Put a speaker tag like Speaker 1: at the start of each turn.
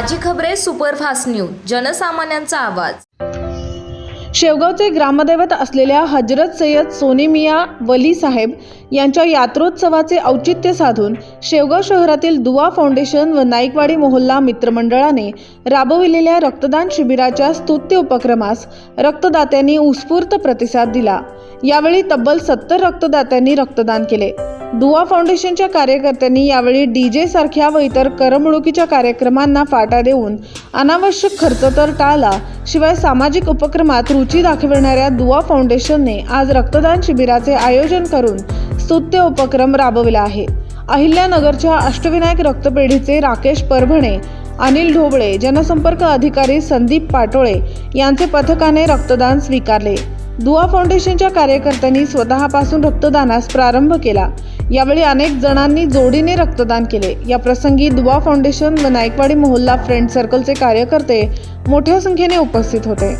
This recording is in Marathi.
Speaker 1: एक्सप्रेस सुपरफास्ट न्यूज जनसामान्यांचा आवाज.
Speaker 2: शेवगावचे ग्रामदैवत असलेल्या हजरत सय्यद सोने मिया वली साहेब यांच्या यात्रोत्सवाचे औचित्य साधून शेवगाव शहरातील दुवा फाउंडेशन व नाईकवाडी मोहल्ला मित्रमंडळाने राबविलेल्या रक्तदान शिबिराच्या स्तुत्य उपक्रमास रक्तदात्यांनी उत्स्फूर्त प्रतिसाद दिला. यावेळी तब्बल सत्तर रक्तदात्यांनी रक्तदान केले. दुवा फाउंडेशनच्या कार्यकर्त्यांनी यावेळी डीजे सारख्या व इतर करमणुकीच्या कार्यक्रमांना फाटा देऊन अनावश्यक खर्च तर टाळला शिवाय सामाजिक उपक्रमात रुची दाखविणाऱ्या दुवा फाउंडेशनने आज रक्तदान शिबिराचे आयोजन करून स्तुत्य उपक्रम राबविला आहे. अहिल्यानगरच्या अष्टविनायक रक्तपेढीचे राकेश परभणे अनिल ढोबळे जनसंपर्क अधिकारी संदीप पाटोळे यांचे पथकाने रक्तदान स्वीकारले. दुआ फाउंडेशनच्या कार्यकर्त्यांनी स्वतःपासून रक्तदानास प्रारंभ केला. यावेळी अनेक जणांनी जोडीने रक्तदान केले. या प्रसंगी दुवा फाउंडेशन व नायकवाडी मोहल्ला फ्रेंड सर्कलचे कार्यकर्ते मोठ्या संख्येने उपस्थित होते.